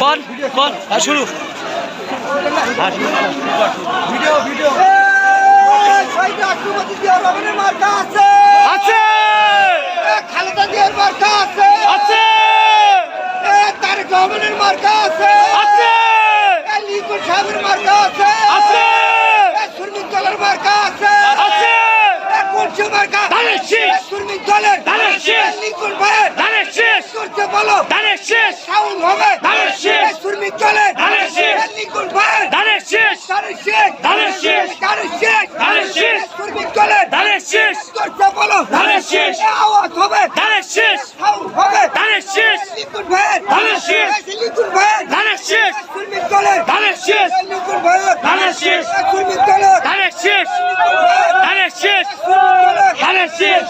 কন কন আর শুরু। ভিডিও ভিডিও আছে! আছে! এ, খালেদা জিয়ার মার্কা আছে! আছে! তারেক রহমানের মার্কা আছে! আছে এ, লিকুদ সাহেবের মার্কা আছে আছে এ, সুরমিত দলের মার্কা আছে আছে এ, কুলসু মার্কা ধানের শীষ। এ, সুরমিত দলের ধানের শীষ। এ, লিকুদ ভাইয়ের ধানের শেষ করতে বলো ধানের শেষ সাউল হবে ধানের শীষ। এ, সুরমিত দলের ধানের শীষ। লিকুদ ভাইয়ের ধানের শেষ ধানের শেষ ধানের শীষ। ধানের শেষ ধানের শীষ। এ, সুরমিত দলের ধানের শেষ করতে বলো ধানের শীষ। আওয়াজ হবে ধানের শেষ সাউল হবে ধানের শেষ লিকুদ ভাইয়ের ধানের শীষ। লিকুদ ভাইয়ের ধানের শেষ সুরমিত দলের ধানের শেষ লিকুদ ভাইয়ের ধানের শীষ। এ, সুরমিত দলের ধানের শেষ ধানের শেষ ধানের শেষ